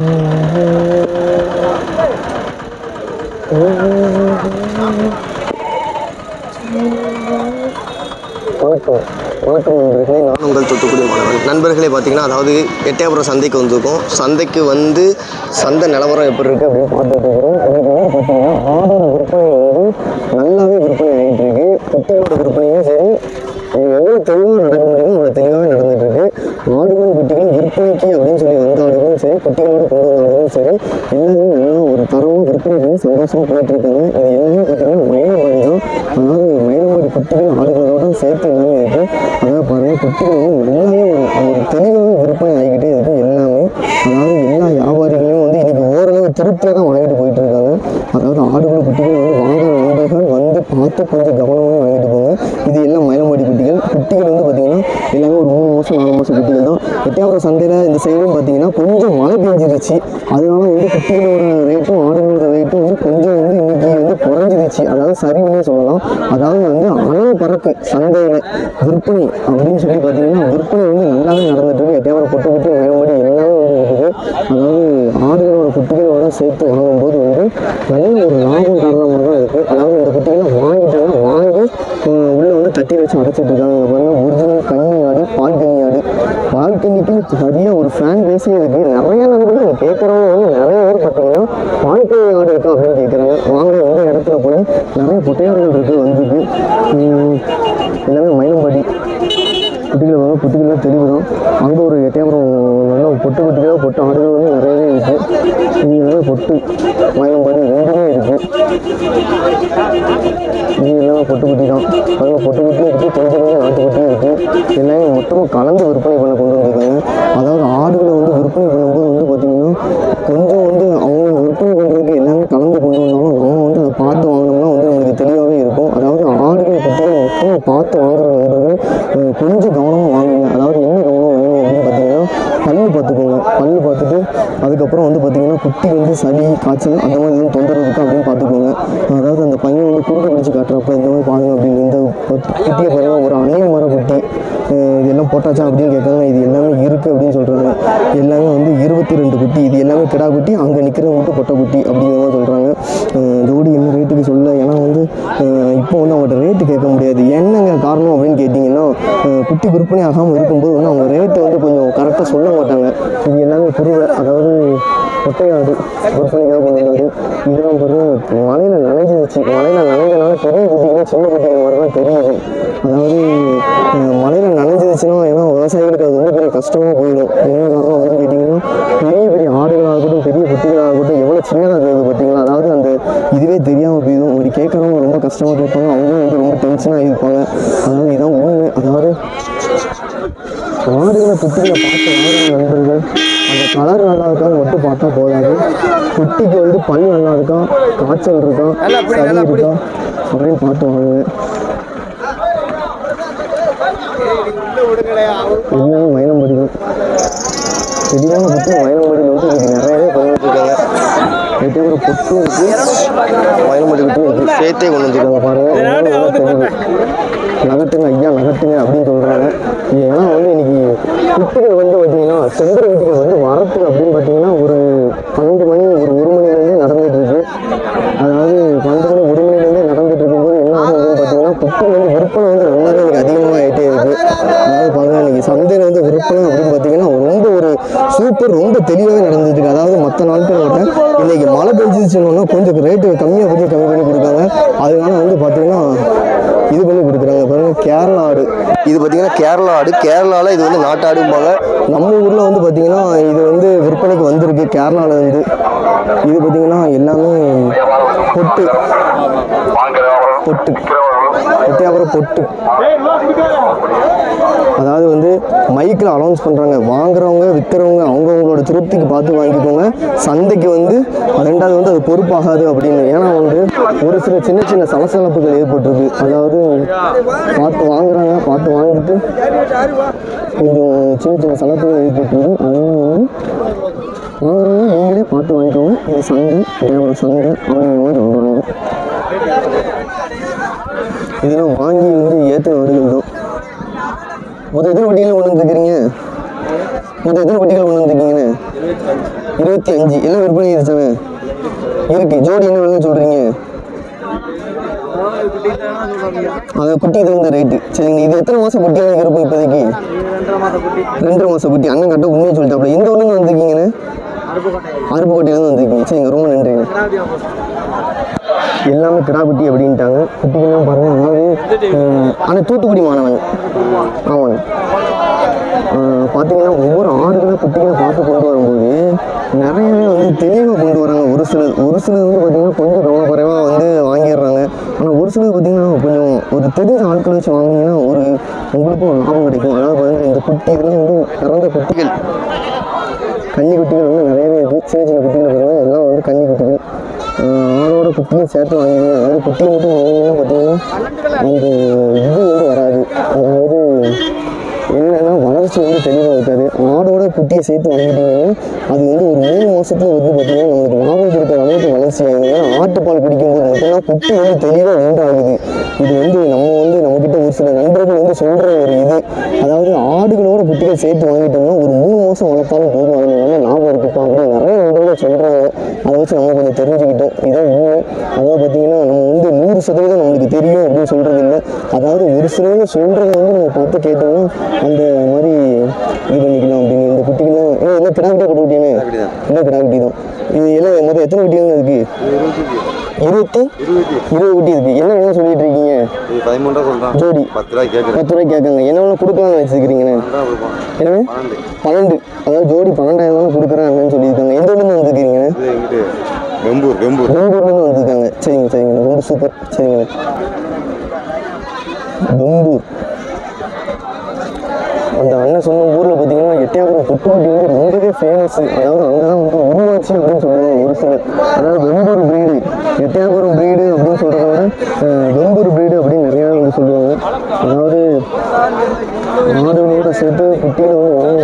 வணக்கம் வணக்கம் நண்பர்களே நான் உங்கள் தூத்துக்குடி மாணவன் நண்பர்களே பார்த்தீங்கன்னா அதாவது எட்டயபுரம் சந்தைக்கு வந்திருக்கோம். சந்தைக்கு வந்து சந்தை நிலவரம் எப்படி இருக்குது அப்படின்னு பார்த்துட்டு இருக்கிறோம். பார்த்தீங்கன்னா ஆடோட விற்பனை வந்து நல்லாவே விற்பனை ஆகிட்டு இருக்கு. குட்டியோட விற்பனையும் சரி இது எவ்வளோ தெளிவாக நடக்க முடியுமோ அவ்வளோ தெளிவாகவே நடந்துட்டு இருக்கு. ஆடுகளும் குட்டிகள் விற்பனைக்கு அப்படின்னு சொல்லி வந்தாலும் சரி குட்டிகளோட எல்லாமே நல்லா ஒரு தரமும் விற்பனை சந்தோஷமாக போயிட்டுருக்காங்க இது எல்லாமே பார்த்தீங்கன்னா மயிலமாடி தான் அதாவது மயிலமாடி குட்டிகள் ஆடுகளோட சேர்த்து எல்லாமே இருக்குது அதாவது பாருங்கள் குட்டிகள் வந்து நல்லாவே ஒரு ஒரு விற்பனை ஆகிக்கிட்டே இருக்குது எல்லாமே அதாவது எல்லா வியாபாரிகளையும் வந்து இன்றைக்கி ஓரளவு திருப்தியாக தான் வாங்கிட்டு போயிட்டு இருக்காங்க அதாவது ஆடுகள் குட்டிகள் வந்து வாங்குற நண்பர்கள் வந்து பார்த்து கொஞ்சம் கவனமாக வாங்கிட்டு போங்க. இது எல்லாம் மயிலமாடி குட்டிகள் குட்டிகள் வந்து பார்த்தீங்கன்னா எல்லாமே ஒரு மூணு மாதம் நாலு மாதம் குட்டிகள் தான். எட்டயபுரம் சந்தையில் இந்த சைடும் பார்த்தீங்கன்னா கொஞ்சம் மழை பெஞ்சிருச்சு. அதனால வந்து குட்டிகளோட ரேட்டும் ஆடுகளோட ரேட்டும் வந்து கொஞ்சம் வந்து இன்றைக்கி வந்து குறைஞ்சிருச்சு. அதாவது சரிவுன்னே சொல்லலாம். அதாவது வந்து அளவு பறக்கு சந்தையில் விற்பனை அப்படின்னு சொல்லி பார்த்தீங்கன்னா விற்பனை வந்து நல்லாவே நடந்துட்டு இருக்கு எட்டயபுரம் பொட்டு குட்டி மயிலமாடி எல்லாமே வந்து இருக்குது அதாவது ஆடுகளோட குட்டிகளோட சேர்த்து வாங்கும்போது வந்து நல்ல ஒரு லாபம் காரணமாக தான் இருக்குது அதாவது தட்டி வச்சு உடைச்சிட்டு இருக்காங்க பாருங்க. ஒரிஜினல் கன்னி ஆடு பால் ஆடு பால் சரியாக ஒரு ஃபேன் பேஸே இருக்குது நிறைய நண்பர்கள் கேட்குறவங்க வந்து நிறைய பேர் பார்த்தீங்கன்னா பால்கனி ஆடு இருக்கா அப்படின்னு கேட்குறாங்க வாங்க எந்த இடத்துல போய் நிறைய பொட்டையாடுகள் இருக்குது வந்திருக்கு. எல்லாமே மயிலம்பாடி. குட்டிகள் வந்து குட்டிகள்லாம் தெளிவு தான். அங்கே ஒரு எட்டையாபுரம் நல்லா பொட்டு குட்டிகளாக பொட்டு ஆடுகள் வந்து நிறையவே இருக்குது இங்கே எல்லாமே பொட்டு மயிலம்பாடி. எல்லாமே பொட்டு குட்டி தான் அதில் பொட்டு குட்டியும் இருக்குது கொஞ்சம் கொஞ்சம் நாட்டு குட்டியும் இருக்குது எல்லாமே மொத்தமாக கலந்து விற்பனை பண்ண கொண்டு வந்திருக்காங்க அதாவது ஆடுகளை வந்து விற்பனை பண்ணும்போது வந்து பார்த்திங்கன்னா கொஞ்சம் வந்து அவங்க விற்பனை பண்ணுறதுக்கு எல்லாமே கலந்து கொண்டு வந்தாலும் நம்ம வந்து அதை பார்த்து வாங்கினோம்னா வந்து நமக்கு தெளிவாகவே இருக்கும் அதாவது ஆடுகளை பற்றி மொத்தமாக பார்த்து வாங்குற நண்பர்கள் கொஞ்சம் கவனமாக வாங்குங்க அதாவது என்ன கவனம் வேணும் அப்படின்னு பார்த்தீங்கன்னா பல்லு பார்த்துக்கோங்க பல்லு பார்த்துட்டு அதுக்கப்புறம் வந்து பார்த்தீங்கன்னா குட்டி வந்து சளி காய்ச்சல் அந்த மாதிரி எதுவும் தொந்தரவு இருக்கா அப்படின்னு பார்த்துக்கோங்க. அதாவது அந்த பையன் வந்து குறுக்க பிடிச்சி காட்டுறப்ப இந்த மாதிரி பாருங்க அப்படின்னு இந்த குட்டியை பாருங்க ஒரு அணை மர குட்டி. இதெல்லாம் போட்டாச்சா அப்படின்னு கேட்காங்க இது எல்லாமே இருக்குது அப்படின்னு சொல்கிறாங்க எல்லாமே வந்து இருபத்தி ரெண்டு குட்டி. இது எல்லாமே கிடா குட்டி அங்கே நிற்கிறவங்க மட்டும் கொட்டை குட்டி அப்படிங்கிற மாதிரி சொல்கிறாங்க ஜோடி என்ன ரேட்டுக்கு சொல்ல ஏன்னா வந்து இப்போ வந்து அவங்கள்ட்ட ரேட்டு கேட்க முடியாது. என்னங்க காரணம் அப்படின்னு கேட்டிங்கன்னா குட்டி விற்பனை ஆகாமல் இருக்கும்போது வந்து அவங்க ரேட்டு வந்து கொஞ்சம் கரெக்டாக சொல்ல மாட்டாங்க. இது எல்லாமே குருவை அதாவது ஒட்டையாடு விற்பனைக்காக கொண்டு வந்தது இதெல்லாம் பார்த்தீங்கன்னா மலையில் நனைஞ்சிருச்சு. மலையில் நனைஞ்சனால பெரிய குட்டிகள் சின்ன குட்டிகள் மாதிரி தான் தெரியுது. அதாவது மலையில் நனைஞ்சிருச்சுன்னா ஏன்னா விவசாயிகளுக்கு அது வந்து பெரிய கஷ்டமாக போயிடும். என்ன காரணம் அப்படின்னு கேட்டிங்கன்னா பெரிய பெரிய ஆடுகளாகட்டும் பெரிய குட்டிகளாகட்டும் எவ்வளோ சின்னதாக இருக்குது பார்த்தீங்களா? அதாவது அந்த இதுவே தெரியாமல் போயிடும். அப்படி கேட்குறவங்க ரொம்ப கஷ்டமாக கேட்பாங்க. அவங்களும் வந்து ரொம்ப டென்ஷனாக இருப்பாங்க. அதாவது இதான் உண்மை. அதாவது ஆடுகளை குட்டிகளை பார்த்து வாங்குற நண்பர்கள்? அந்த கலர் நல்லா இருக்கான்னு மட்டும் பார்த்தா போதாது. குட்டிக்கு வந்து பல் நல்லா இருக்கா? காய்ச்சல் இருக்கா? சளி இருக்கா? அப்படின்னு பார்த்து வாங்குவேன் எல்லாமே மயிலம்படி தான் தெளிவான குட்டி மயிலம்படியில் வந்து இன்னைக்கு நிறையவே பண்ணிட்டு இருக்காங்க. எட்டு ஒரு பொட்டு இருக்கு மயிலம்படி குட்டி இருக்கு சேர்த்தே கொண்டு வந்துருக்காங்க பாருங்க எல்லாமே நகட்டுங்க ஐயா நகட்டுங்க அப்படின்னு சொல்கிறாங்க ஏன்னா வந்து இன்னைக்கு குட்டிகள் வந்து பார்த்தீங்கன்னா செந்தர் குட்டிகள் வந்து வரத்துக்கு அப்படின்னு பார்த்தீங்கன்னா ஒரு பன்னெண்டு மணி ஒரு ஒரு மணிலேருந்தே நடந்துட்டு இருக்கு அதாவது பன்னெண்டு மணி ஒரு மணிலேருந்தே நடந்துட்டு இருக்கும்போது என்ன ஆகும் அப்படின்னு பார்த்தீங்கன்னா குட்டி வந்து விற்பனை வந்து நல்லாவே அதிகமாக ஆகிட்டே இருக்குது அதாவது பாருங்க இன்னைக்கு சந்தையில் வந்து விற்பனை அப்படின்னு பார்த்தீங்கன்னா இப்போ ரொம்ப தெளிவாகவே நடந்துட்டு அதாவது மற்ற நாட்கள் விட இன்னைக்கு மழை பெஞ்சிச்சுன்னா கொஞ்சம் ரேட்டு கம்மியாக கொஞ்சம் கம்மி பண்ணி கொடுக்காங்க அதனால வந்து பார்த்தீங்கன்னா இது பண்ணி கொடுக்குறாங்க. பாருங்க கேரளா ஆடு. இது பார்த்தீங்கன்னா கேரளா ஆடு. கேரளாவில் இது வந்து நாட்டாடும்பாங்க நம்ம ஊரில் வந்து பார்த்தீங்கன்னா இது வந்து விற்பனைக்கு வந்திருக்கு கேரளாவில் இருந்து. இது பார்த்தீங்கன்னா எல்லாமே பொட்டு. பொட்டு. பொட்டு அப்புறம் பொட்டு. அதாவது வந்து மைக்கில் அனௌன்ஸ் பண்ணுறாங்க வாங்குறவங்க விற்கிறவங்க அவங்க உங்களோட திருப்திக்கு பார்த்து வாங்கிக்கோங்க. சந்தைக்கு வந்து ரெண்டாவது வந்து அது பொறுப்பாகாது அப்படின்னு. ஏன்னா வந்து ஒரு சில சின்ன சின்ன சலசலப்புகள் ஏற்பட்டிருக்கு. அதாவது பார்த்து வாங்குறாங்க பார்த்து வாங்கிட்டு கொஞ்சம் சின்ன சின்ன சலப்புகள் ஏற்பட்டிருக்கு. அதனால வந்து வாங்குறவங்க நீங்களே பார்த்து வாங்கிக்கோங்க. இது சந்தை தேவை சந்தை. அப்படிங்கிற சொல்கிறாங்க இதெல்லாம் வாங்கி வந்து ஏற்ற வருகிறது தான். மொத்தம் எத்தனை வட்டியில் கொண்டு வந்துருக்கிறீங்க மொத்தம் எத்தனை குட்டிகள் கொண்டு வந்திருக்கீங்கண்ணே இருபத்தி அஞ்சு. எல்லாம் விற்பனை ஆயிடுச்சானே இருக்கு. ஜோடி என்ன வேணும்னு சொல்கிறீங்க அது குட்டி இது வந்து ரைட்டு சரிங்க. இது எத்தனை மாதம் குட்டியாக இருக்கிறப்போ இப்போதைக்கு? ரெண்டரை மாதம் குட்டி. அண்ணன் கரெக்டாக உண்மையை சொல்லிட்டாப்ல. எந்த ஊர்லேருந்து வந்திருக்கீங்கண்ணே? அருப்புக்கோட்டையிலேருந்து வந்திருக்கீங்க. சரிங்க. ரொம்ப நன்றிங்க. எல்லாமே கிடாக்குட்டி அப்படின்ட்டாங்க. குட்டிகள்லாம் பாருங்க அதாவது ஆனால் தூத்துக்குடி மாணவன். ஆமாங்க. பார்த்தீங்கன்னா ஒவ்வொரு ஆடுகளை குட்டிகளை பார்த்து கொண்டு வரும்போது நிறையவே வந்து தெளிவாக கொண்டு வராங்க. ஒரு சிலர் ஒரு சிலர் வந்து பார்த்தீங்கன்னா கொஞ்சம் கவனக்குறைவாக வந்து வாங்கிடுறாங்க. ஆனால் ஒரு சிலர் பார்த்திங்கன்னா கொஞ்சம் ஒரு தெரிஞ்ச ஆட்களை வச்சு வாங்கினீங்கன்னா ஒரு உங்களுக்கும் ஒரு லாபம் கிடைக்கும். அதாவது பார்த்தீங்கன்னா இந்த குட்டிகள்லாம் வந்து பிறந்த குட்டிகள் கன்னி குட்டிகள் வந்து நிறையவே இருக்குது சின்ன சின்ன குட்டிகள் பாருங்க எல்லாம் வந்து கன்னி குட்டிகள் ஆஹ் ஆடோட குட்டியும் சேர்த்து வாங்கினீங்க அதாவது குட்டி மட்டும் வாங்கினீங்கன்னா பார்த்தீங்கன்னா அந்த இது வந்து வராது. அதாவது என்னன்னா வளர்ச்சி வந்து தெளிவாக இருக்காது. ஆடோட குட்டியை சேர்த்து வாங்கிட்டீங்கன்னா அது வந்து ஒரு மூணு மாசத்துல வந்து பார்த்தீங்கன்னா நம்மளுக்கு லாபம் கொடுக்குற அளவுக்கு வளர்ச்சி ஆகுது. ஏன்னா ஆட்டுப்பால் குடிக்கும்போது மட்டும்தான் குட்டி வந்து தெளிவாக உண்டாகுது. இது வந்து நம்ம வந்து நம்மக்கிட்ட ஒரு சில நண்பர்கள் வந்து சொல்கிற ஒரு இது. அதாவது ஆடுகளோட குட்டிகள் சேர்த்து வாங்கிட்டோம்னா ஒரு மூணு மாதம் வளர்த்தாலும் போதும். அதனால லாபம் இருக்குப்பா அப்படின்னு நிறைய நண்பர்கள் சொல்கிறாங்க அதை வச்சு நம்ம கொஞ்சம் தெரிஞ்சுக்கிட்டோம். இதான் உண்மை. நூறு சதவீதம் நம்மளுக்கு தெரியும் அப்படின்னு சொல்கிறது இல்லை. அதாவது ஒரு சிலவங்க சொல்கிறத வந்து நம்ம பார்த்து கேட்டோம்னா அந்த மாதிரி இது பண்ணிக்கலாம் அப்படின்னு இந்த குட்டிகள்லாம் ஏன் என்ன கிடாக்கிட்டே போட்டு விட்டீங்கன்னு என்ன கிடாக்குட்டி தான் இது எல்லாம் மொத்தம் எத்தனை குட்டிகள் இருக்கு? இருபத்தி? இருபது குட்டி. இருக்கு. என்ன வேணும் சொல்லிட்டு இருக்கீங்க? ஜோடி. பத்து ரூபாய் பத்து கேட்காங்க. என்ன வேணும் கொடுக்கலாம்னு வச்சுக்கிறீங்கண்ணே என்ன பன்னெண்டு. அதாவது ஜோடி பன்னெண்டாயிரம் தானே கொடுக்குறேன் அப்படின்னு சொல்லியிருக்காங்க. எந்த ஊர்லேருந்து வந்துருக்கீங்க இது எங்கிட்டு வெம்பூர் வெம்பூர். பெங்களூர்லேருந்து வந்திருக்காங்க சரிங்க சரிங்க ரொம்ப சூப்பர் சரிங்க வெம்பூர். அந்த அண்ணன் சொன்ன ஊரில் பார்த்தீங்கன்னா எட்டயபுரம் புட்டுக்குட்டி வந்து ரொம்பவே ஃபேமஸ் அதாவது அங்கே தான் வந்து உருவாச்சு அப்படின்னு சொல்லுவாங்க ஒரு சிலர். அதாவது வெம்பூர் பிரீடு எட்டையாபுரம் பிரீடு அப்படின்னு சொல்கிறத விட வெம்பூர் பிரீடு அப்படின்னு நிறையா வந்து சொல்லுவாங்க. அதாவது மாதவனியோட சேர்த்து குட்டியில் வந்து வந்து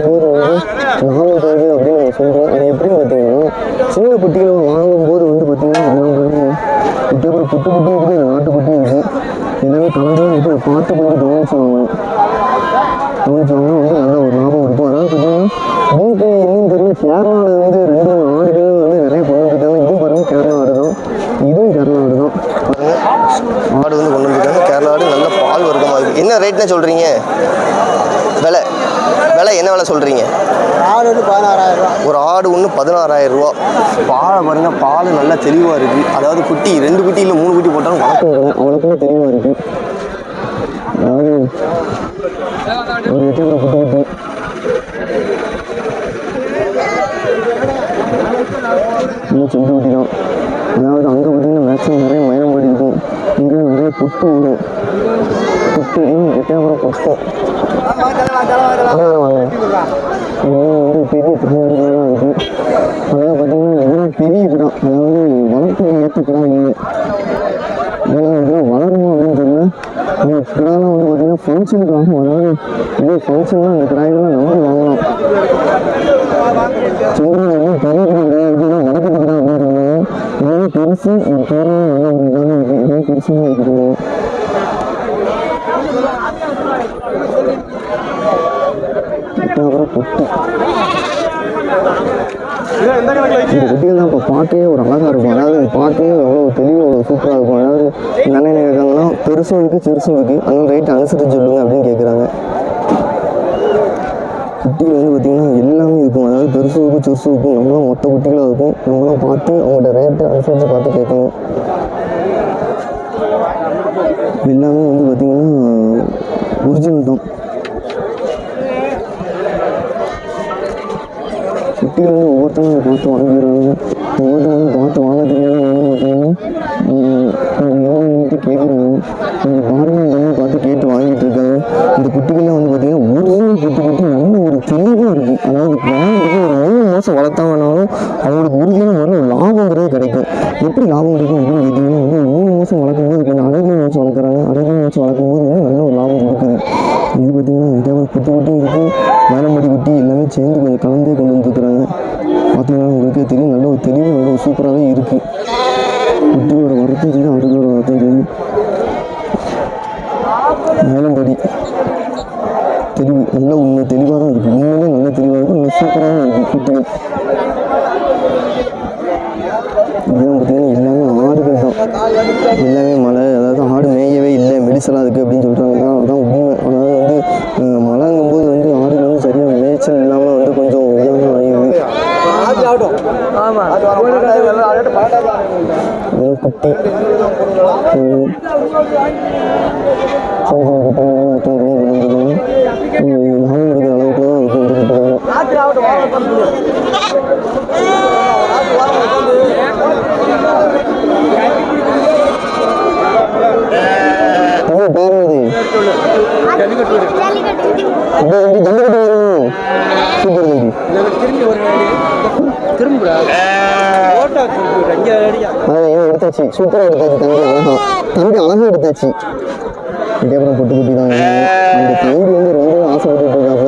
கேரளாவில் வந்து ரெண்டு ஆடுகள் வந்து நிறைய வந்துருக்காங்க இதுவும் பாருங்க கேரளா ஆடு தான் இதுவும் கேரளா ஆடு தான் ஆடு வந்து கொண்டு வந்திருக்காங்க கேரளா ஆடு நல்ல பால் வர்க்கமாக இருக்குது என்ன ரேட்னு சொல்கிறீங்க விலை விலை என்ன விலை சொல்கிறீங்க ஆடு வந்து பதினாறாயிரம் ரூபா. ஒரு ஆடு ஒன்று பதினாறாயிரம் ரூபா பாலை பாருங்க பால் நல்லா தெளிவாக இருக்குது அதாவது குட்டி ரெண்டு குட்டி இல்லை மூணு குட்டி போட்டாலும் வளர்க்கும். அவ்வளோக்குமே தெளிவாக இருக்குது ஒரு எட்டு குட்டி குட்டி இன்னும் செஞ்சு குட்டி தான் அதாவது அங்கே பார்த்தீங்கன்னா மேக்ஸிமம் நிறைய மயிலம் மாடி இருக்கும் இங்கே நிறைய புட்டு வரும் புட்டு எட்டாபுரம் கஷ்டம் அதான் வந்து பெரிய திருவிழாலாம் இருக்குது அதாவது பார்த்தீங்கன்னா இதெல்லாம் பெரிய கிடம் அதாவது வளர்ப்பு ஏற்றுக்கிறாங்க கிடம் இல்லை ஏன்னா வந்து வளருமா அப்படின்னு தெரியல இந்த வந்து பார்த்தீங்கன்னா ஃபங்க்ஷனுக்காக அதாவது இதே ஃபங்க்ஷன்லாம் அந்த கிடாயெல்லாம் நம்பி வாங்கலாம். சொல்கிறாங்க பெரிய கிடா கிடையாது இதெல்லாம் பெருசு ஒரு பேரெல்லாம் நல்ல ஒரு இதெல்லாம் பெருசாக இருக்குது அப்புறம் புட்டு இந்த தான் இப்போ பார்க்கவே ஒரு அழகாக இருக்கும். அதாவது பார்க்கவே அவ்வளோ தெளிவு அவ்வளோ சூப்பராக இருக்கும். அதாவது இந்த அண்ணன் என்ன பெருசும் இருக்குது சிறுசும் இருக்குது அதனால ரேட் அனுசரித்து சொல்லுங்க அப்படின்னு கேட்குறாங்க குட்டியில் வந்து பார்த்திங்கன்னா எல்லாமே இருக்கும். அதாவது பெருசும் இருக்கும் சிறுசும் இருக்கும் நம்மளாம் மொத்த குட்டிகளாக இருக்கும். நம்மளாம் பார்த்து அவங்கள்ட்ட ரேட்டை அனுசரித்து பார்த்து கேட்கணும். எல்லாமே வந்து பார்த்திங்கன்னா ஒரிஜினல் தான். குட்டிகள் வந்து ஒவ்வொருத்தவங்க பார்த்து வாங்கிடுறாங்க ஒவ்வொருத்தவங்க பார்த்து வாங்க தெரியாத பார்த்தீங்கன்னா கேட்குறாங்க அந்த பாருங்க பார்த்து கேட்டு வாங்கிட்டு இருக்காங்க இந்த குட்டிகள்லாம் வந்து பார்த்தீங்கன்னா ஒரிஜினல் குட்டி குட்டி நல்ல ஒரு தெளிவாக இருக்குது அதாவது வாங்கிட்டு ஒரு மூணு மாதம் வளர்த்தாங்கனாலும் அவங்களுக்கு உறுதியான முறையில் ஒரு லாபங்கிறது கிடைக்கும் எப்படி லாபம் கிடைக்கும் அப்படின்னு கேட்டிங்கன்னா வந்து மூணு மாதம் வளர்க்கும் போது கொஞ்சம் அழகாக வளர்க்குறாங்க அழகாக மாதம் வளர்க்கும் போது நல்ல ஒரு லாபம் இது பார்த்திங்கன்னா இதே ஒரு குட்டி குட்டியும் இருக்குது வேலம்படி குட்டி எல்லாமே சேர்ந்து கொஞ்சம் கலந்தே கொண்டு வந்துருக்குறாங்க. பார்த்தீங்கன்னா உங்களுக்கே தெரியும். நல்ல ஒரு தெளிவு நல்ல ஒரு சூப்பராகவே இருக்குது குட்டியோட வரத்தும் சரி அவர்களோட வரத்தும் சரி வேலம்படி தெளிவு நல்ல உண்மை தெளிவாக தான் இருக்குது உண்மையிலே நல்ல தெளிவாக இருக்குது நல்ல சூப்பராக இருக்குது குட்டிகள் இதெல்லாம் பார்த்தீங்கன்னா எல்லாமே ஆறுகள் தான். எல்லாமே மழை மெடிசலாக இருக்குது அப்படின்னு சொல்கிறாங்க தான் அதான் உண்மை. அதாவது வந்து அஹ், மழைங்கும்போது வந்து ஆடுகள் வந்து சரியாக மேய்ச்சல் இல்லாமல் வந்து கொஞ்சம் ஆகிடுது இதெல்லாம் குட்டி ம். சின்ன சின்ன குட்டிகள் மட்டும் லாபம் எடுக்கிற அளவுக்கு தான் இருக்கு இந்த குட்டிகள் என்ன பேர் இது ஜல்லிக்கட்டு அப்படியே ஜல்லிக்கட்டு சூப்பர் தம்பி எடுத்தாச்சு சூப்பராக எடுத்தாச்சு தம்பி அழகா தம்பி அழகா எடுத்தாச்சு குட்டி குட்டி தான் அந்த வந்து ரொம்ப ஆசைப்பட்டு இருக்காங்க